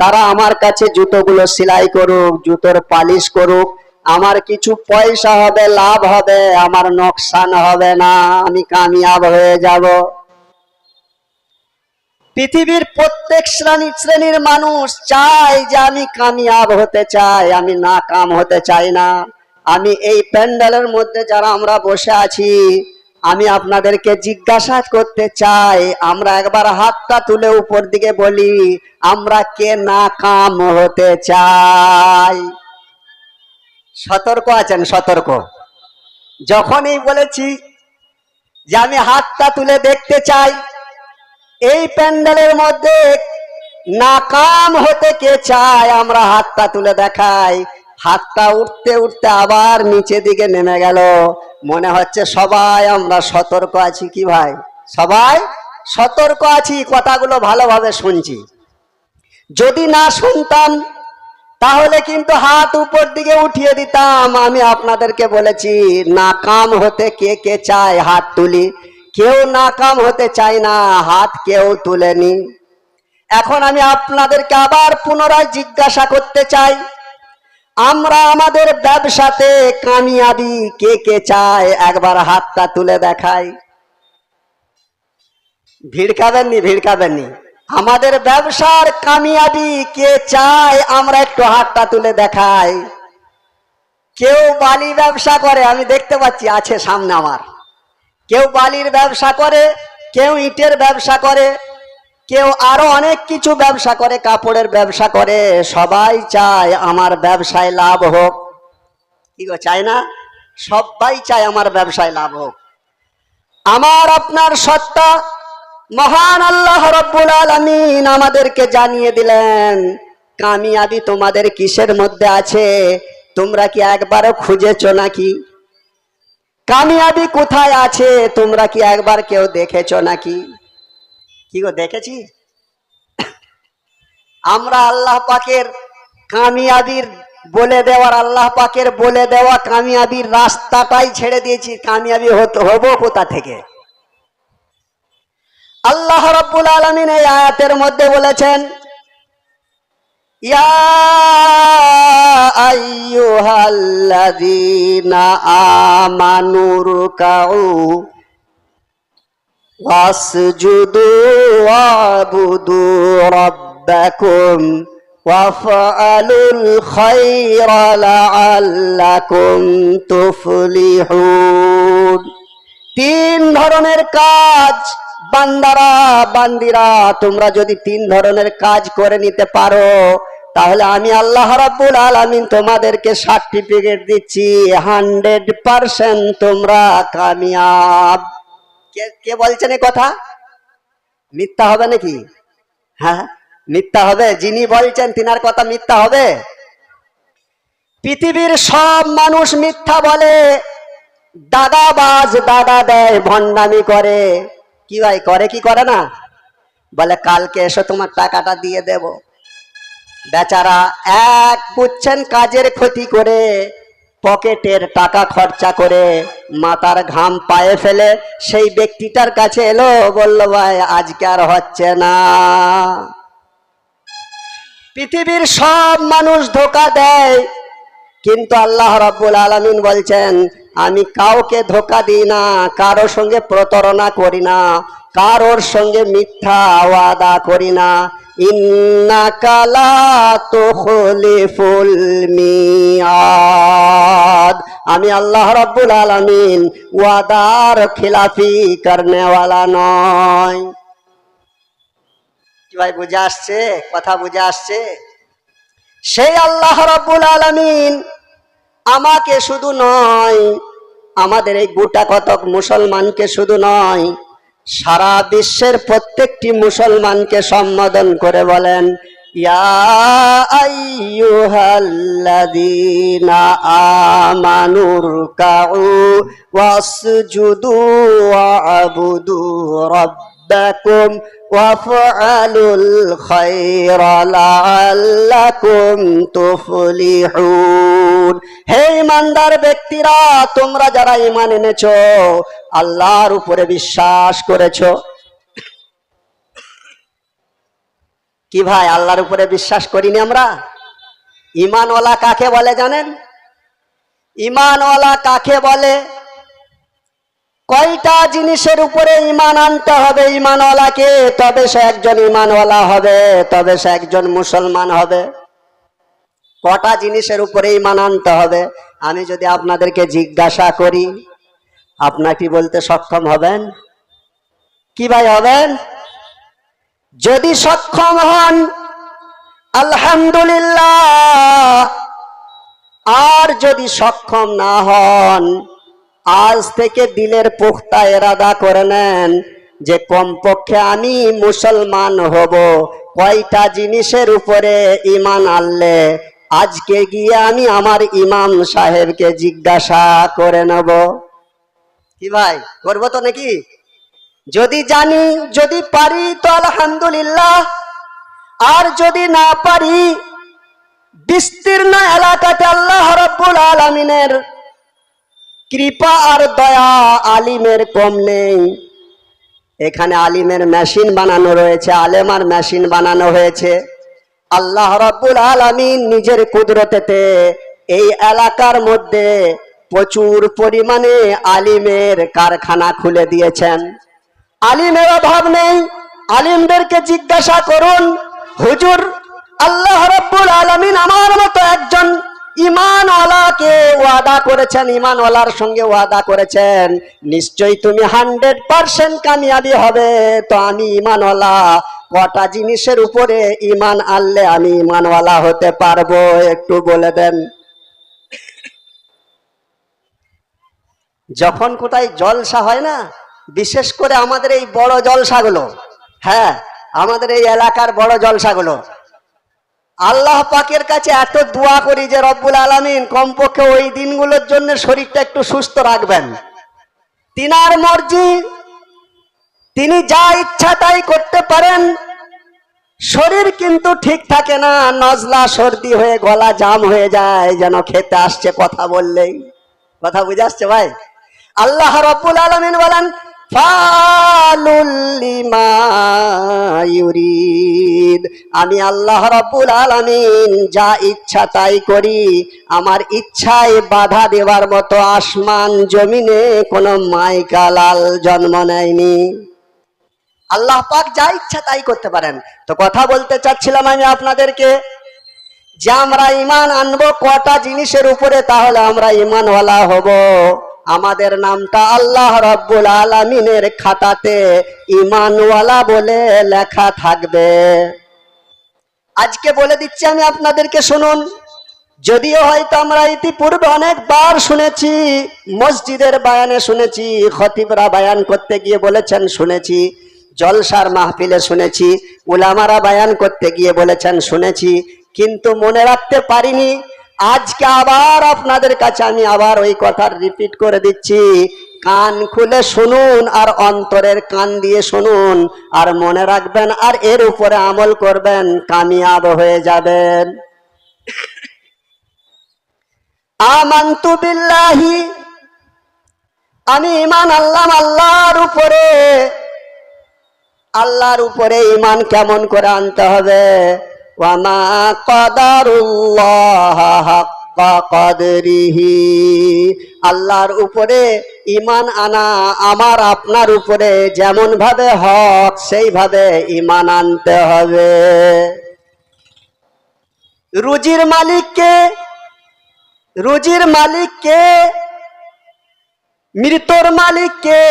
তারা আমার কাছে জুতোগুলো সেলাই করুক, জুতোর পালিশ করুক। আমার কিছু পয়সা হবে, লাভ হবে, আমার নোকসান হবে না, আমি কামিয়াব হয়ে যাব। পৃথিবীর প্রত্যেক শ্রেণি, শ্রেণির মানুষ চায় যে আমি কামিয়াব হতে চাই, আমি না কাম হতে চাই না। আমি এই প্যান্ডেলের মধ্যে যারা আমরা বসে আছি আমি আপনাদেরকে জিজ্ঞাসা করতে চাই, আমরা একবার হাতটা তুলে উপর দিকে বলি, আমরা কে না কাম হতে চাই? সতর্ক আছেন, সতর্ক। যখনই বলেছি যে আমি হাতটা তুলে দেখতে চাই, এই প্যান্ডেলের মধ্যে নাকাম হতে কে চায়, আমরা হাতটা তুলে দেখাই। হাতটা উঠতে উঠতে আবার নিচে দিকে নেমে গেল। মনে হচ্ছে সবাই আমরা সতর্ক আছি কি ভাই? সবাই সতর্ক আছি, কথাগুলো ভালোভাবে শুনছি। যদি না শুনতাম, তাহলে কিন্তু হাত উপর দিকে উঠিয়ে দিতাম। আমি আপনাদেরকে বলেছি, নাকাম হতে কে কে চায় হাত তুলি। কেউ নাকাম হতে চায় না, হাত কেউ তুলেনি। এখন আমি আপনাদেরকে আবার পুনরায় জিজ্ঞাসা করতে চাই আমরা আমাদের ব্যবসাতে কামিয়াবি কে কে চায়? একবার হাতটা তুলে দেখাই। ভিড় খাবেননি ভিড় খাবেননি। আমাদের ব্যবসার কামিয়াবি কে চায়? আমরা একটু হাতটা তুলে দেখাই। কেউ বালি ব্যবসা করে, আমি দেখতে পাচ্ছি, আছে সামনে আমার। কেউ বালির ব্যবসা করে, কেউ ইটের ব্যবসা করে কেউ আরও অনেক কিছু ব্যবসা করে, কাপড়ের ব্যবসা করে, সবাই চায় আমার ব্যবসায় লাভ হোক। কি গো, চায় না? সবাই চায় আমার ব্যবসায় লাভ হোক। আমার আপনার সত্তা মহান আল্লাহ রব্বুল আলামিন আমাদেরকে জানিয়ে দিলেন, কামিয়াবি তোমাদের কিসের মধ্যে আছে? তোমরা কি একবারও খুঁজেছো নাকি? কামিয়াবি কোথায় আছে? তোমরা কি একবার কেউ দেখেছ নাকি? কি গো দেখেছি আমরা আল্লাহ পাকের কামিয়াবির বলে দেওয়ার, আল্লাহ পাকের বলে দেওয়া কামিয়াবির রাস্তাটাই ছেড়ে দিয়েছি, কামিয়াবি হতে হব কোথা থেকে? আল্লাহ রাব্বুল আলামিন এই আয়াতের মধ্যে বলেছেন, ইয়া আমানুর কাউ ওয়াসজুদু ওয়াবুদু রাব্বাকুম ওয়াফআলুল খায়রা লাআল্লাকুম তুফলিহুন। তিন ধরনের কাজ বান্দারা, বান্দিরা, তোমরা যদি তিন ধরনের কাজ করে নিতে পারো, তাহলে আমি আল্লাহ রাব্বুল আলামিন তোমাদেরকে সার্টিফিকেট দিচ্ছি, হান্ড্রেড পার্সেন্ট তোমরা কামিয়াব। কে কে বলছেন এ কথা? মিথ্যা হবে নাকি? হ্যাঁ মিথ্যা হবে। যিনি বলছেন তিনার কথা মিথ্যা হবে। পৃথিবীর সব মানুষ মিথ্যা বলে। দাদাবাজ দাদা দেয়, ভণ্ডামি করে। কি ভাই, করে কি, করে না? বলে, কালকে এসো তোমার টাকাটা দিয়ে দেব। বেচারা এক বুঝছেন কাজের ক্ষতি করে। পকেটের টাকা খরচা করে মাথার ঘাম পায়ে ফেলে সেই ব্যক্তিটার কাছে এলো, বলল, ভাই, আজকে আর হচ্ছে না। পৃথিবীর সব মানুষ ধোকা দেয়, কিন্তু আল্লাহ রাব্বুল আলামিন বলছেন, আমি কাউকে ধোকা দিই না, কারোর সঙ্গে প্রতারণা করি না, কারোর সঙ্গে মিথ্যা ওয়াদা করি না। আমি আল্লাহ রাব্বুল আলামিন ওয়াদার খিলাফি করনে ওয়ালা নয় কি ভাই, বুঝে আসছে? কথা বুঝে আসছে? সেই আল্লাহ রাব্বুল আলামিন আমাকে শুধু নয়, আমাদের এই গোটা কতক মুসলমানকে শুধু নয় সারা বিশ্বের প্রত্যেকটি মুসলমানকে সম্বোধন করে বলেন আমানুর কাউ রাব্বাকুম وافعلوا الخير لعلكم تفلحون হে ইমানদার ব্যক্তিরা তোমরা যারা ইমান এনেছো আল্লাহর উপরে বিশ্বাস করেছো কি ভাই আল্লাহর উপরে বিশ্বাস করিনি আমরা ইমানওয়ালা কাকে বলে জানেন ইমানওয়ালা কাকে বলে কয়টা জিনিসের উপরে ইমান আনতে হবে? ইমানওয়ালাকে তবে সে একজন ইমানওয়ালা হবে, তবে সে একজন মুসলমান হবে। কটা জিনিসের উপরে ইমান আনতে হবে? আমি যদি আপনাদেরকে জিজ্ঞাসা করি, আপনার কি বলতে সক্ষম হবেন? কি ভাই হবেন? যদি সক্ষম হন, আলহামদুলিল্লাহ। আর যদি সক্ষম না হন আজ থেকে দিলের পুখতা এরাদা করে নেন যে কমপক্ষে আমি মুসলমান হব। কয়টা জিনিসের উপরে ইমান আনলে আজকে গিয়ে আমি আমার ইমাম সাহেবকে জিজ্ঞাসা করে নেব। কি ভাই, করব তো নাকি? যদি জানি, যদি পারি তো আলহামদুলিল্লাহ। আর যদি না পারি, বিস্তীর্ণ এলাকাতে আল্লাহ রব্বুল আলমিনের কৃপা আর দয়া আলিমের কম নেই। এখানে আলিমের মেশিন বানানো রয়েছে, আলেমার মেশিন বানানো হয়েছে। আল্লাহ রব্বুল আলমিন নিজের কুদরতেতে এই এলাকার মধ্যে প্রচুর পরিমাণে আলিমের কারখানা খুলে দিয়েছেন। আলিমের অভাব নেই, আলিমদেরকে জিজ্ঞাসা করুন, হুজুর, আল্লাহ রব্বুল আলমিন আমার মতো একজন ইমানওয়ালাকে ওয়াদা করেছেন, ইমানওয়ালার সঙ্গে ওয়াদা করেছেন। নিশ্চয়ই তুমি হান্ড্রেড পার্সেন্ট কামিয়াবি হবে। তো আমি ইমানওয়ালা, কটা জিনিসের উপরে ইমান আনলে আমি ইমানওয়ালা হতে পারব? একটু বলে দেন। যখন কোথায় জলসা হয় না, বিশেষ করে আমাদের এই বড় জলসাগুলো হ্যাঁ আমাদের এই এলাকার বড় জলসাগুলো আল্লাহ পাকের কাছে এত দোয়া করি যে রব্বুল আলমিন কমপক্ষে ওই দিনগুলোর জন্য শরীরটা একটু সুস্থ রাখবেন। তিনার মর্জি, তিনি যা ইচ্ছা তাই করতে পারেন। শরীর কিন্তু ঠিক থাকে না, নজলা সর্দি হয়ে, গলা জাম হয়ে যায়, যেন খেতে আসছে কথা বললেই। কথা বুঝে আসছে ভাই? আল্লাহ রব্বুল আলমিন বলেন আমি আল্লাহ রব্বুল আলামিন যা ইচ্ছা তাই করি। আমার ইচ্ছায় বাধা দেওয়ার মতো আসমান জমিনে কোনো মাইকালাল জন্ম নেয়নি। আল্লাহ পাক যা ইচ্ছা তাই করতে পারেন। তো কথা বলতে চাচ্ছিলাম আমি আপনাদেরকে যে আমরা ইমান আনব কটা জিনিসের উপরে, তাহলে আমরা ইমানওয়ালা হব। আমাদের নামটা আল্লাহ রব্বুল আলমিনের খাতাতে ইমানওয়ালা বলে লেখা থাকবে। আজকে বলে দিচ্ছি আমি আপনাদেরকে শুনুন। যদিও হয়তো আমরা ইতিপূর্বে অনেকবার শুনেছি, মসজিদের বায়ানে শুনেছি, খতিবরা বায়ান করতে গিয়ে বলেছেন শুনেছি, জলসার মাহফিলে শুনেছি, উলামারা বায়ান করতে গিয়ে বলেছেন শুনেছি, কিন্তু মনে রাখতে পারিনি আজকে আবার আপনাদের কাছে আমি আবার ওই কথা রিপিট করে দিচ্ছি। কান খুলে শুনুন আর অন্তরের কান দিয়ে শুনুন আর মনে রাখবেন আর এর উপরে আমল করবেন, কামিয়াব হয়ে যাবেন। আমান্তু বিল্লাহি, আমি ইমান আল্লাহ আল্লাহর উপরে। আল্লাহর উপরে ইমান কেমন করে আনতে হবে? আল্লাহর উপরে ইমান আনা, আমার আপনার উপরে যেমন ভাবে হক, সেইভাবে ইমান আনতে হবে। রুজির মালিককে রুজির মালিককে, মৃতর মালিককে,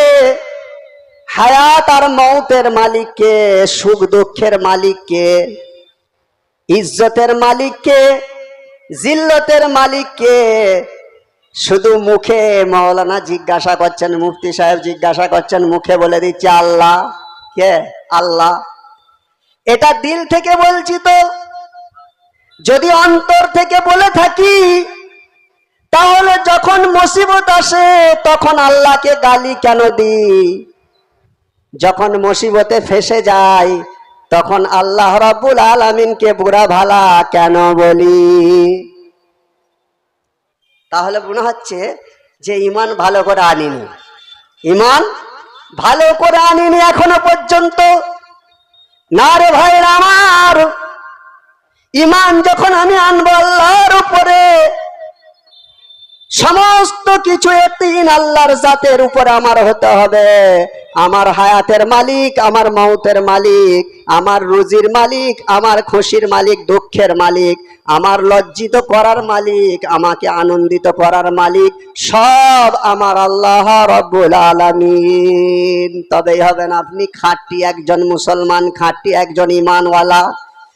হায়াত আর মৌতের মালিককে, সুখ দুঃখের মালিককে ইজ্জতের মালিককে, জিল্লতের মালিককে শুধু মুখে মৌলানা জিজ্ঞাসা করছেন, মুফতি সাহেব জিজ্ঞাসা করছেন, মুখে বলে দিচ্ছে আল্লাহ। কে? আল্লাহ। এটা দিল থেকে বলছি তো। যদি অন্তর থেকে বলে থাকি, তাহলে যখন মুসিবত আসে, তখন আল্লাহকে গালি কেন দিই? যখন মুসিবতে ফেসে যায় তখন আল্লাহ রাব্বুল আলামিনকে বুড়া ভালা কেন বলি? তাহলে মনে হচ্ছে যে ইমান ভালো করে আনিনি। ইমান ভালো করে আনিনি এখনও পর্যন্ত। না রে ভাই আমার ইমান যখন আমি আনব আল্লাহর উপরে, সমস্ত কিছু তিন আল্লাহর জাতের উপরে আমার হতে হবে। আমার হায়াতের মালিক, আমার মৌতের মালিক, আমার রুজির মালিক, আমার খুশির মালিক, দুঃখের মালিক, আমার লজ্জিত করার মালিক, আমাকে আনন্দিত করার মালিক, সব আমার আল্লাহ রব্বুল আলামিন। তবেই হবেন আপনি খাঁটি একজন মুসলমান, খাঁটি একজন ইমানওয়ালা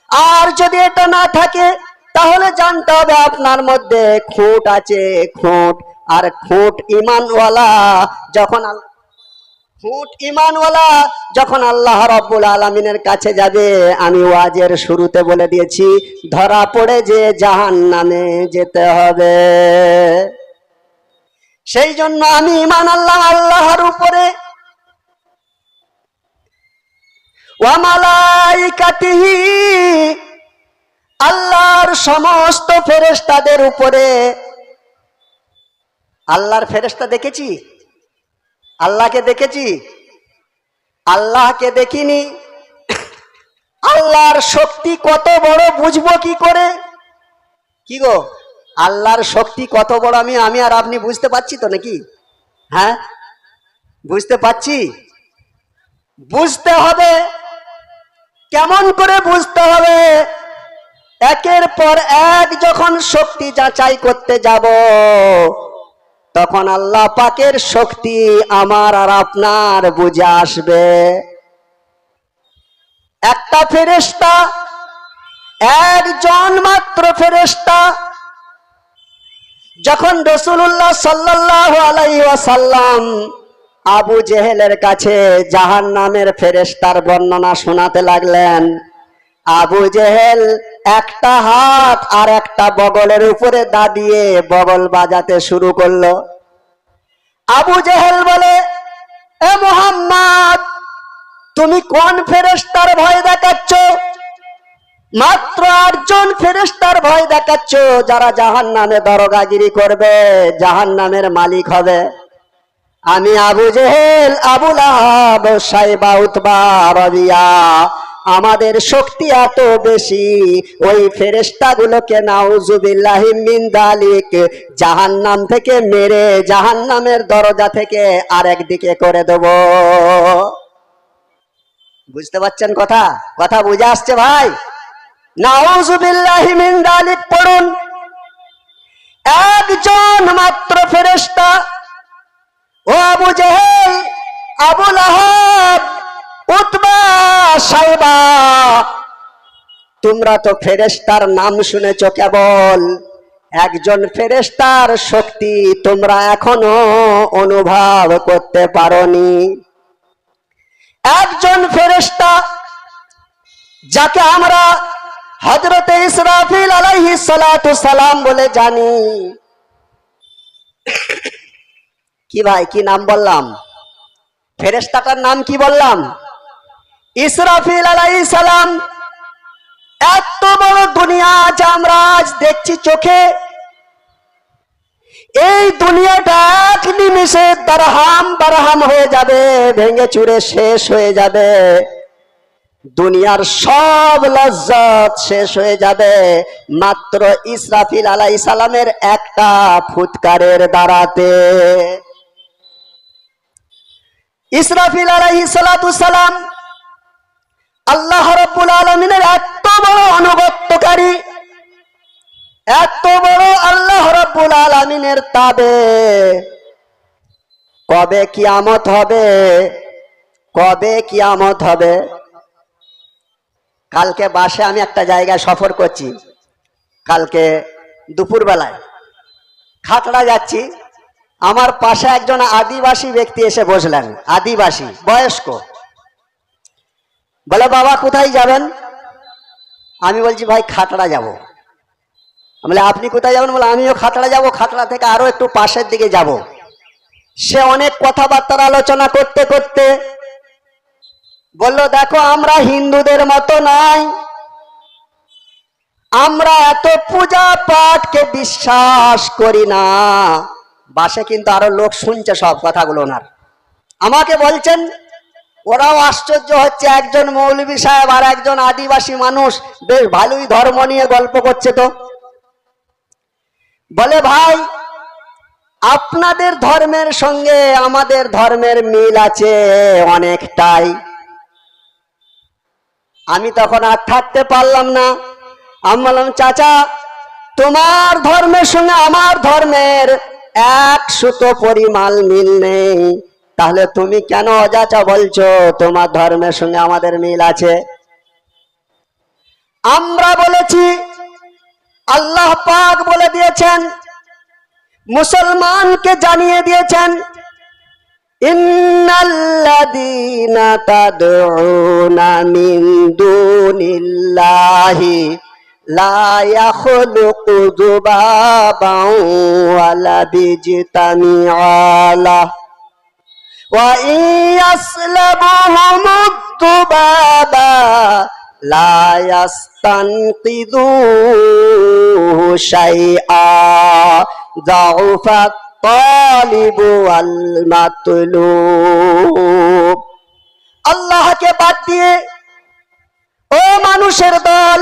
আর যদি এটা না থাকে, তাহলে জানতে হবে আপনার মধ্যে খুঁট আছে, খুঁট। আর খুঁট ইমানওয়ালা যখন আল- খুঁট ইমানওয়ালা যখন আল্লাহ রব্বুল আলমিনের কাছে যাবে, আমি ওয়াজের শুরুতে বলে দিয়েছি, ধরা পড়ে যে জাহান নামে যেতে হবে। সেই জন্য আমি ইমান আল্লাহ আল্লাহর উপরে। ওয়ামালাইকাতিহি আল্লাহর সমস্ত ফেরেশতাদের উপরে। আল্লাহর ফেরেশতা দেখেছি? আল্লাহকে দেখেছি। আল্লাহকে দেখিনি। আল্লাহর শক্তি কত বড় বুঝব কি করে? কি গো? আল্লাহর শক্তি কত বড় আমি আমি আর আপনি বুঝতে পারছি তো নাকি? হ্যাঁ? বুঝতে পারছি? বুঝতে হবে। কেমন করে বুঝতে হবে? একের পর এক যখন শক্তি যাচাই করতে যাব তখন আল্লাহ পাকের শক্তি আমার আর আপনার বুঝে আসবে। একটা ফেরেস্তা একজন মাত্র ফেরেস্তা যখন রসুল্লাহ সাল্লাহ আলাইসাল্লাম আবু জেহেলের কাছে জাহান নামের ফেরেস্তার বর্ণনা শোনাতে লাগলেন আবু জেহেল একটা হাত আর একটা বগলের উপরে দাঁড়িয়ে বগল বাজাতে শুরু করল। আবু জেহেল বলে, এ মোহাম্মদ, তুমি কোন ফেরেস্তার ভয় দেখাচ্ছ? মাত্র আটজন ফেরেস্তার ভয় দেখাচ্ছ যারা জাহান নামে দরগাগিরি করবে জাহান নামের মালিক হবে। আমি আবু জেহেল আবুল আহাব সাইবা, উতবা, রবিয়া আমাদের শক্তি এত বেশি। ওই ফেরেস্তা গুলোকে নাউজুবিল্লাহি মিন দালিক জাহান্নাম থেকে মেরে জাহান্নামের দরজা থেকে আরেক দিকে করে দেব। বুঝতে পারছেন কথা? কথা বুঝে আসছে ভাই? মিন পড়ুন। একজন মাত্র ফেরেস্তা ও আবু জেহেল, আবুল আহাব তোমরা তো ফেরেস্তার নাম শুনেছ কেবল। একজন ফেরেস্তার শক্তি তোমরা এখনও অনুভব করতে পারোনি। একজন ফেরেস্তা যাকে আমরা হজরতে ইসরাফিল আলাইহি সালাতু সালাম বলে জানি। কি ভাই, কি নাম বললাম? ফেরেস্তাটার নাম কি বললাম? ইসরাফিল আলাইহিস সালাম, এত বড় দুনিয়া আজ আমরা আজ দেখছি চোখে, এই দুনিয়াটা এক নিমিষে দারহাম বারহাম হয়ে যাবে, ভেঙে চুরে শেষ হয়ে যাবে। দুনিয়ার সব লজ্জত শেষ হয়ে যাবে, মাত্র ইসরাফিল আলাই সালামের একটা ফুৎকারের দ্বারাতে। ইসরাফিল সালাতু সালাম আল্লাহ রাব্বুল আলামিনের এত বড় অনুগত্যকারী এত বড় আল্লাহ রাব্বুল আলামিনের তাবে। কবে কিয়ামত হবে? কবে কিয়ামত হবে? কালকে বাসে আমি একটা জায়গায় সফর করছি। কালকে দুপুরবেলায়। খাতড়া যাচ্ছি। আমার পাশে একজন আদিবাসী ব্যক্তি এসে বসলেন। আদিবাসী, বয়স্ক। বলে, বাবা, কোথায় যাবেন? আমি বলছি, ভাই খাতড়া যাব। বলে, আপনি কোথায় যাবেন? বলে, আমিও খাতড়া যাব খাতড়া থেকে আরও একটু পাশের দিকে যাব। সে অনেক কথাবার্তার আলোচনা করতে করতে বলল, দেখো, আমরা হিন্দুদের মতো নাই। আমরা এত পূজা পাঠকে বিশ্বাস করি না। বাসে কিন্তু আরও লোক শুনছে সব কথাগুলো ওনার। আমাকে বলছেন ওরাও আশ্চর্য হচ্ছে, একজন মৌলবী সাহেব আর একজন আদিবাসী মানুষ, বেশ ভালোই ধর্ম নিয়ে গল্প করছে তো। বলে, ভাই, আপনাদের ধর্মের সঙ্গে আমাদের ধর্মের মিল আছে অনেকটাই। আমি তখন আর থাকতে পারলাম না। আমি বললাম, চাচা, তোমার ধর্মের সঙ্গে আমার ধর্মের এক সুতো পরিমাণ মিল নেই। তাহলে তুমি কেন অযাচা বলছো? তোমার ধর্মের সঙ্গে আমাদের মিল আছে। আমরা বলেছি, আল্লাহ পাক বলে দিয়েছেন, মুসলমানকে জানিয়ে দিয়েছেন বিজতামিআলা। ওয়া ইয়াসলাবুহুমুদ-দুবাবা লা ইয়াস্তানকিযুহু শাইআ ضعف الطالب والمطلوب আল্লাহকে বাদ দিয়ে ও মানুষের দল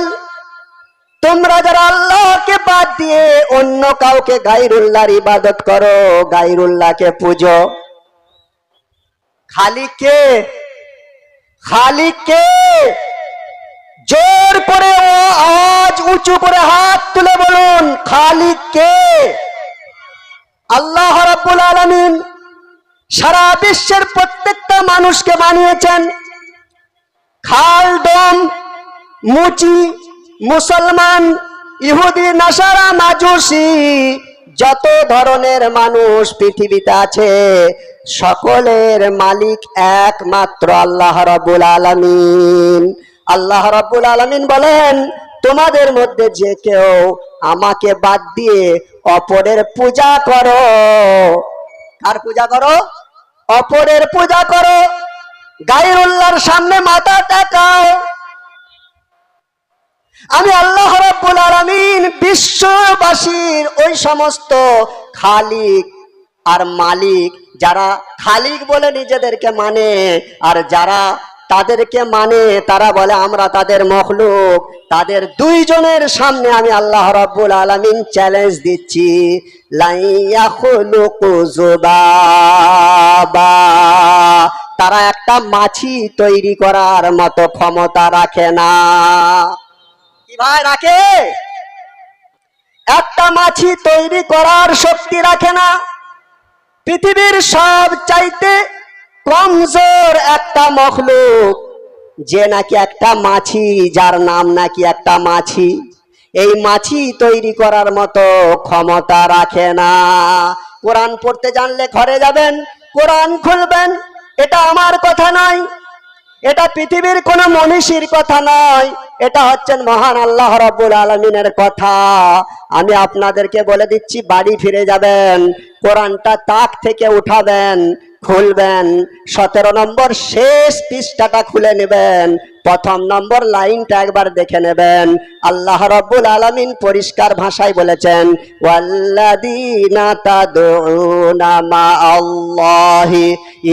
তোমরা যারা আল্লাহকে বাদ দিয়ে অন্য কাউকে গাইরুল্লাহর ইবাদত করো গাইরুল্লাহকে পুজো খালিককে খালিককে জোর করে আওয়াজ উঁচু করে হাত তুলে বলুন খালিককে আল্লাহ রাব্বুল আলামিন সারা বিশ্বের প্রত্যেকটা মানুষকে বানিয়েছেন। খাল, ডোম, মুচি, মুসলমান, ইহুদি, নাসারা, মাজুসি, যত ধরনের মানুষ পৃথিবীতে আছে সকলের মালিক একমাত্র আল্লাহ রাব্বুল আলামিন। আল্লাহ রাব্বুল আলামিন বলেন, তোমাদের মধ্যে যে কেউ আমাকে বাদ দিয়ে অপরের পূজা করো। কার পূজা করো? অপরের পূজা করো। গায়রুল্লাহর সামনে মাথা টাকাও। আমি আল্লাহ রাব্বুল আলামিন বিশ্ববাসীর ওই সমস্ত খালিক আর মালিক যারা খালিক বলে নিজেদেরকে মানে আর যারা তাদেরকে মানে তারা বলে আমরা তাদের মখলুক। তাদের দুইজনের সামনে আমি আল্লাহ রাব্বুল আলামিন চ্যালেঞ্জ দিচ্ছি। তারা একটা মাছি তৈরি করার মতো ক্ষমতা রাখে না। কি ভাই রাখে? একটা মাছি তৈরি করার শক্তি রাখে না। পৃথিবীর সব চাইতে কমজোর একটা মখলুক, যে নাকি একটা মাছি, যার নাম নাকি একটা মাছি। এই মাছি তৈরি করার মতো ক্ষমতা রাখে না। কোরআন পড়তে জানলে ঘরে যাবেন, কোরআন খুলবেন, এটা আমার কথা নয়। এটা পৃথিবীর কোন মনীষীর কথা নয়। এটা হচ্ছেন মহান আল্লাহ রাব্বুল আলমিনের কথা। আমি আপনাদেরকে বলে দিচ্ছি, বাড়ি ফিরে যাবেন, কোরআনটা তাক থেকে উঠাবেন, খুলবেন, সতেরো নম্বর শেষ পৃষ্ঠাটা খুলে নেবেন, প্রথম নম্বর লাইনটা একবার দেখে নেবেন। আল্লাহ রব্বুল আলামিন পরিষ্কার ভাষায় বলেছেন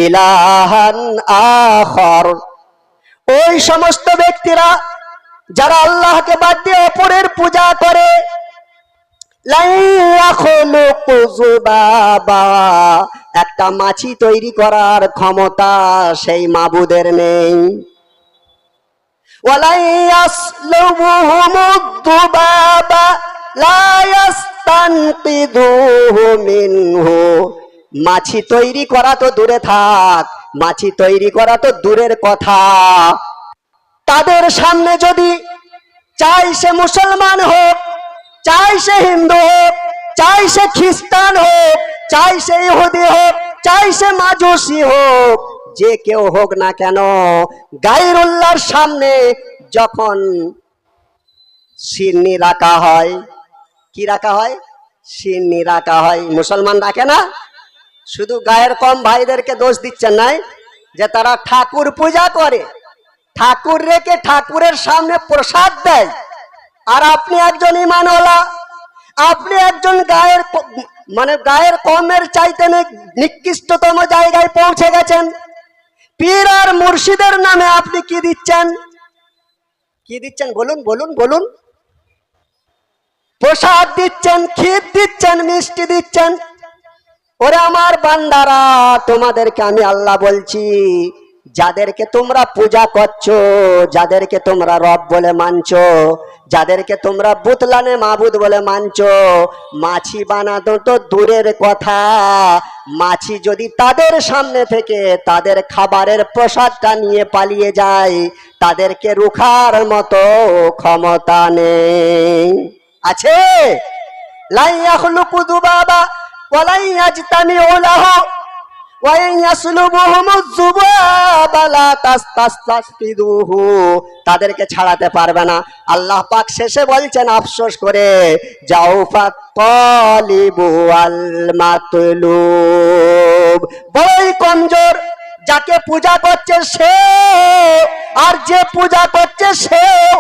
ইলাহান আখর। ওই সমস্ত ব্যক্তিরা যারা আল্লাহকে বাদ দিয়ে অপরের পূজা করে। একটা মাছি তৈরি করার ক্ষমতা সেই মাবুদের নেই। মাছি তৈরি করা তো দূরে থাক মাছি তৈরি করা তো দূরের কথা। তাদের সামনে যদি চাই সে মুসলমান হোক, চাই সে হিন্দু হোক, চাই সে খ্রিস্টান হোক, চাই সে ইহুদি হোক, চাই সে মাজুসি হোক, যে কেউ হোক না কেন, গাইরুল্লাহর সামনে যখন সিন্নি রাখা হয়, কি রাখা হয়? সিন্নি রাখা হয়। মুসলমান রাখে না? শুধু গায়ের কম ভাইদেরকে দোষ দিচ্ছেন নাই যে তারা ঠাকুর পূজা করে। ঠাকুর রেখে ঠাকুরের সামনে প্রসাদ দেয়। আর আপনি একজন ইমানওয়ালা, আপনি একজন গায়ের মানে গায়ের কমের চাইতে নিকৃষ্টতম জায়গায় পৌঁছে গেছেন। পীর আর মুর্শিদের নামে আপনি কি দিচ্ছেন? কি দিচ্ছেন? বলুন বলুন বলুন। প্রসাদ দিচ্ছেন, ক্ষীর দিচ্ছেন, মিষ্টি দিচ্ছেন। ওরে আমার বান্দারা, তোমাদেরকে আমি আল্লাহ বলছি, যাদেরকে তোমরা পূজা করছ, যাদেরকে তোমরা রব বলে মানছো, যাদেরকে তোমরা বুতলানে মাবুদ বলে মানছো, মাছি বানাতো তো দূরের কথা, মাছি যদি তাদের সামনে থেকে তাদের খাবারের প্রসাদটা নিয়ে পালিয়ে যায়, তাদেরকে রুখার মতো ক্ষমতা নেই। আছে? লাই ইয়াখলুকু ইয়াসলুবুহুমুয যুবাবা লা তাদেরকে ছাড়াতে পারবে না। আল্লাহ পাক শেষে বলছেন, আফসোস করে মাতলুব। বড়ই কমজোর। যাকে পূজা করছে সে, আর যে পূজা করছে সেও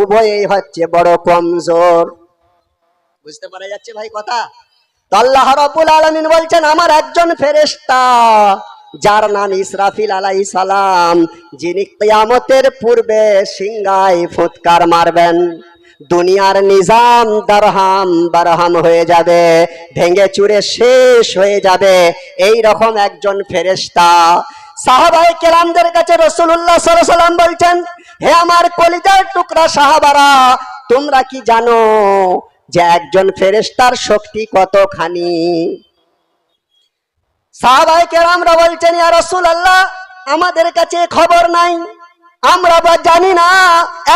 উভয়ই হচ্ছে বড় কমজোর। বুঝতে পারা যাচ্ছে ভাই কথা? তো আল্লাহ রাব্বুল আলামিন বলছেন, আমার একজন ফেরেশতা, যার নাম ইসরাফিল আলাই সালাম, যিনি কিয়ামতের পূর্বে সিংহায় ফুৎকার মারবেন। দুনিয়ার নিজাম, দারহাম, বারহাম হয়ে যাবে, ভেঙে চুরে শেষ হয়ে যাবে। এই রকম একজন ফেরেশতা। সাহাবাই কেরামদের কাছে রসুল্লাহ সাল্লাম বলছেন, হে আমার কলিজার টুকরা সাহাবারা, তোমরা কি জানো যে একজন ফেরেশতার শক্তি কতখানি। কেরামরা বলছেন রসুল আল্লাহ আমাদের কাছে খবর নাই। আমরা বা জানি না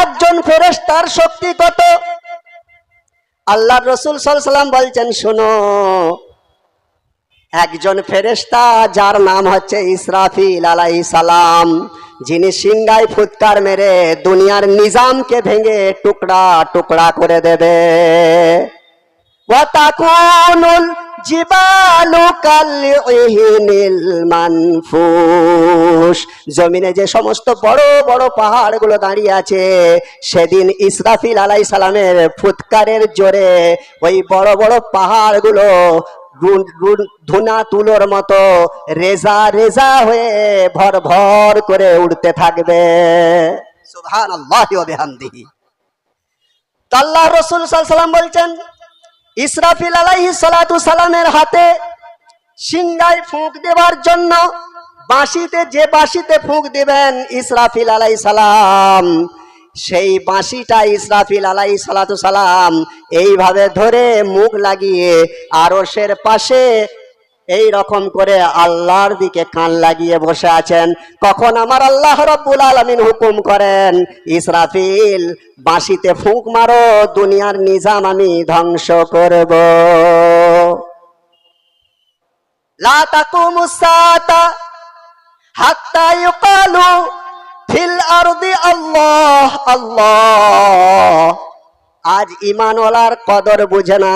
একজন ফেরেশতার শক্তি কত। আল্লাহ রসুল সাল্লাম বলছেন, শোনো, একজন ফেরেশতা যার নাম হচ্ছে ইসরাফিল আলাই সালাম। যিনি সিংগায় ফুৎকার মেরে দুনিয়ার নিজামকে ভেঙে টুকরা টুকরা করে দেবে। জমিনে যে সমস্ত বড় বড় পাহাড়গুলো দাঁড়িয়ে আছে, সেদিন ইসরাফিল আলাই সালামের ফুৎকারের জোরে ওই বড় বড় পাহাড়গুলো ধুনা তুলোর মতো রেজা রেজা হয়ে ভর ভর করে উড়তে থাকবে। সুবহানাল্লাহি ওয়া বিহামদিহি। তো আল্লাহ রসুল সাল্লাম বলছেন ইসরাফিল আলাইহি সালাতু সালামের হাতে সিংগায় ফুঁক দেবার জন্য বাঁশিতে যে বাঁশিতে ফুঁক দিবেন ইসরাফিল আলাই সালাম সেই বাঁশিটা ইসরাফিল আলাই সালাতু সালাম এইভাবে ধরে মুখ লাগিয়ে আরশের পাশে এই রকম করে আল্লাহর দিকে কান লাগিয়ে বসে আছেন। কখন আমার আল্লাহ রব্বুল আলমিন হুকুম করেন, ইসরাফিল, বাঁশিতে ফুঁক মারো, দুনিয়ার নিজাম আমি ধ্বংস করব। লা তাকুমু সাতা হাত্তা ইউকালু ফিল আরদি আল্লাহ আল্লাহ। আজ ইমানওয়ালার কদর বুঝে না,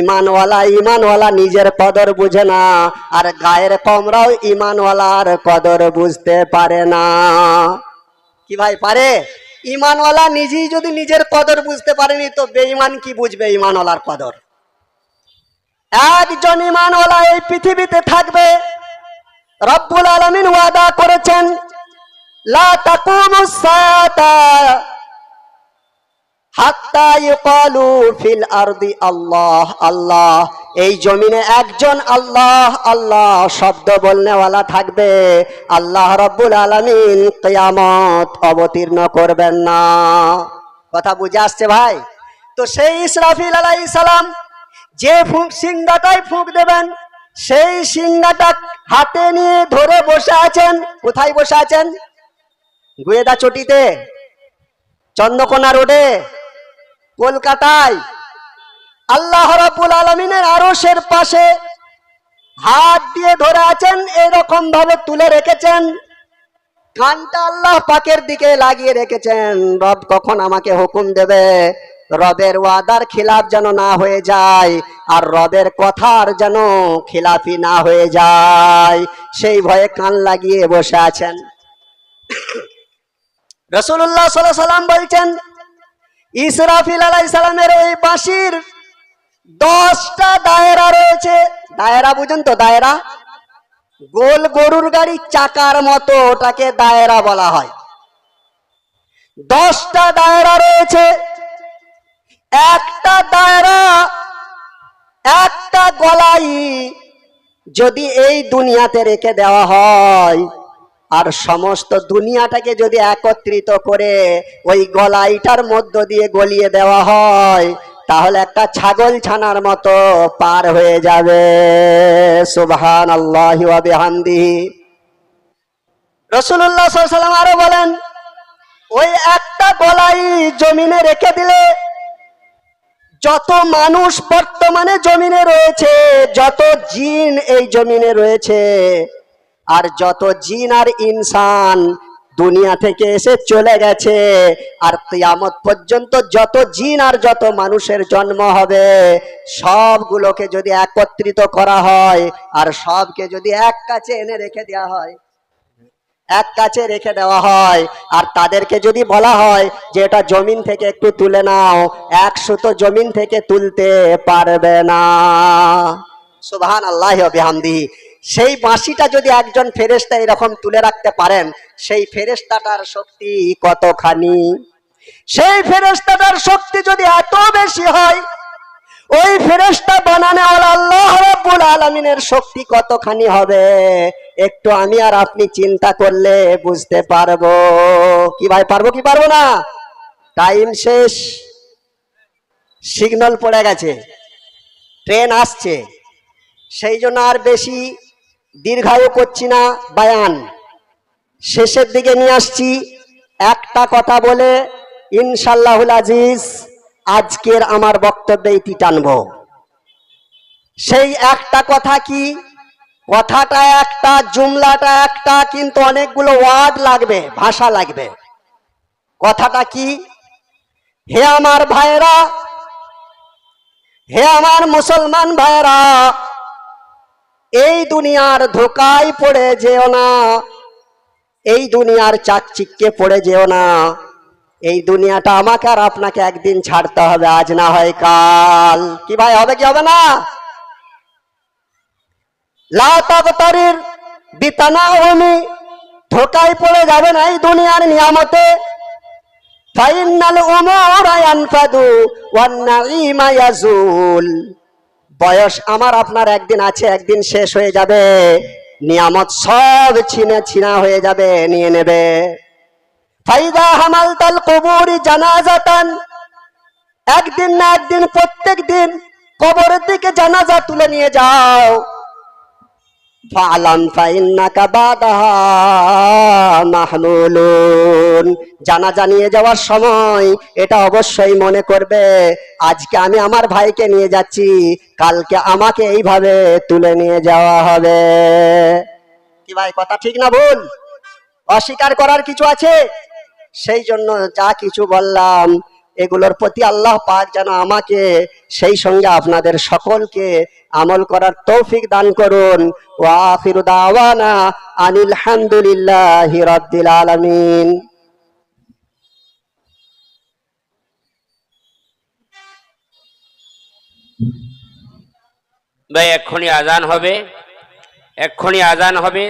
ইমানওয়ালা ইমানওয়ালা নিজের কদর বুঝে না, আর গায়ের কমরাও ইমানওয়ালার কদর বুঝতে পারে না। কি ভাই, পারে? ইমানওয়ালা নিজেই যদি নিজের কদর বুঝতে পারেনি, তো বেঈমান কি বুঝবে ইমানওয়ালার কদর? একজন ইমানওয়ালা এই পৃথিবীতে থাকবে, রব্বুল আলমিন ওয়াদা করেছেন আল্লাহ এই জমিনে একজন আল্লাহ আল্লাহ, শব্দ বলনেওয়ালা থাকবে। আল্লাহ রব্বুল আলামিন কিয়ামত অবতীর্ণ করবেন না। কথা বুঝে আসছে ভাই? তো সেই ইসরাফিল আলাইহিস সালাম যে ফুঁক সিংহাটায় ফুঁক দেবেন, সেই সিংহাটা হাতে নিয়ে ধরে বসে আছেন। কোথায় বসে আছেন? গুয়েদা চটিতে, চন্দ্রকোনা রোডে, কলকাতায়, আল্লাহ রাব্বুল আলমিনের আরশের পাশে হাত দিয়ে ধরে আছেন, এরকম ভাবে তুলে রেখেছেন। কানটা আল্লাহ পাকের দিকে লাগিয়ে রেখেছেন, রব কখন আমাকে হুকুম দেবে? রবের ওয়াদার খিলাফ যেন না হয়ে যায়, আর রবের কথার যেন খিলাফি না হয়ে যায়। সেই ভয়ে কান লাগিয়ে বসে আছেন। রসুল্লাহ সাল্লাম বলছেন, ইসরাফিল আলাই সালামের ওই বাঁশির দশটা দায়রা রয়েছে। দায়রা বুঝুন তো, দায়রা? গোল গরুর গাড়ির চাকার মতো ওটাকে দায়রা বলা হয়। দশটা দায়রা রয়েছে। একটা দায়রা, একটা গলাই যদি এই দুনিয়াতে রেখে দেওয়া হয়। আর সমস্ত দুনিয়াটাকে যদি একত্রিত করে ওই গলাইটার মধ্য দিয়ে গলিয়ে দেওয়া হয়, তাহলে একটা ছাগল ছানার মতো পার হয়ে যাবে। সুবহান আল্লাহ বিহামদিহি। রসুল্লাহ সাল্লাম আরও বলেন, ওই একটা গলাই জমিনে রেখে দিলে যত মানুষ বর্তমানে জমিনে রয়েছে, যত জিন এই জমিনে রয়েছে আর যত জিন আর ইনসান দুনিয়া থেকে এসে চলে গেছে, আর কিয়ামত পর্যন্ত যত জিন আর যত মানুষের জন্ম হবে, সবগুলোকে যদি একত্রিত করা হয়, আর সবকে যদি এক কাছে এনে রেখে দেওয়া হয়, এক কাছে রেখে দেওয়া হয়, আর তাদেরকে যদি বলা হয় যে এটা জমিন থেকে একটু তুলে নাও একশো তো জমিন থেকে তুলতে পারবে না। সুবহান আল্লাহ বিহামদি সেই বাঁশিটা যদি একজন ফেরেস্তা এরকম তুলে রাখতে পারেন, সেই ফেরেস্তাটার শক্তি কতখানি? সেই ফেরেস্তাটার শক্তি যদি এত বেশি হয়, ওই ফেরেশতা বানানে আল্লাহ রাব্বুল আলামিনের শক্তি কতখানি হবে? একটু আমি আর আপনি চিন্তা করলে বুঝতে পারব। কি ভাই, পারব কি পারব না? টাইম শেষ। সিগন্যাল পড়ে গেছে। ট্রেন আসছে। সেই জন্য আর বেশি দীর্ঘায়ু করছি না, বায়ান। শেষের দিকে নিয়ে আসছি, একটা কথা বলে, ইনশাল্লাহুল আজিজ, আজকের আমার বক্তব্যে এটি টানবো। সেই একটা কথা কি, কথাটা একটা, জুমলাটা একটা, কিন্তু অনেকগুলো ওয়ার্ড লাগবে, ভাষা লাগবে। কথাটা কি, হে আমার ভাইরা হে আমার মুসলমান ভাইরা এই দুনিয়ার ধোকায় পড়ে যেও না। এই দুনিয়ার চাকচিক্যে পড়ে যেও না। এই দুনিয়াটা আমাকে আর আপনাকে একদিন ছাড়তে হবে, আজ না হয় কাল। কি ভাই, হবে কি হবে না? লাতাবতারির বিতানা ভূমি ধোকায় পড়ে যাবে না এই দুনিয়ার নিয়ামতে। ফাইনাল উমরা ইয়ানফাদু ওয়ান নাঈমা ইয়াজুল। বয়স আমার, আপনার একদিন আছে, একদিন শেষ হয়ে যাবে। নিয়ামত সব ছিনে ছিনা হয়ে যাবে, নিয়ে নেবে। ফাইদা হামাল তাল কবুরি জানাজাতান, একদিন না একদিন, প্রত্যেক দিন কবরের দিকে জানাজা তুলে নিয়ে যাও। ফালাম ফাইন্নাকা বাদাহা মাহমুলুন। জানাজা নিয়ে যাওয়ার সময় এটা অবশ্যই মনে করবে, আজকে আমি আমার ভাইকে নিয়ে যাচ্ছি, কালকে আমাকে এইভাবে তুলে নিয়ে যাওয়া হবে। কি ভাই, কথা ঠিক না ভুল? অস্বীকার করার কিছু আছে? সেই জন্য যা কিছু বললাম এগুলোর প্রতি আল্লাহ পাক যেন আমাকে সেই সঙ্গে আপনাদের সকলকে আমল করার তৌফিক দান করুন। ওয়া আখিরু দাওয়ানা আনিল আলামিন। ভাই, এক্ষুনি আজান হবে। এক্ষুনি আজান হবে।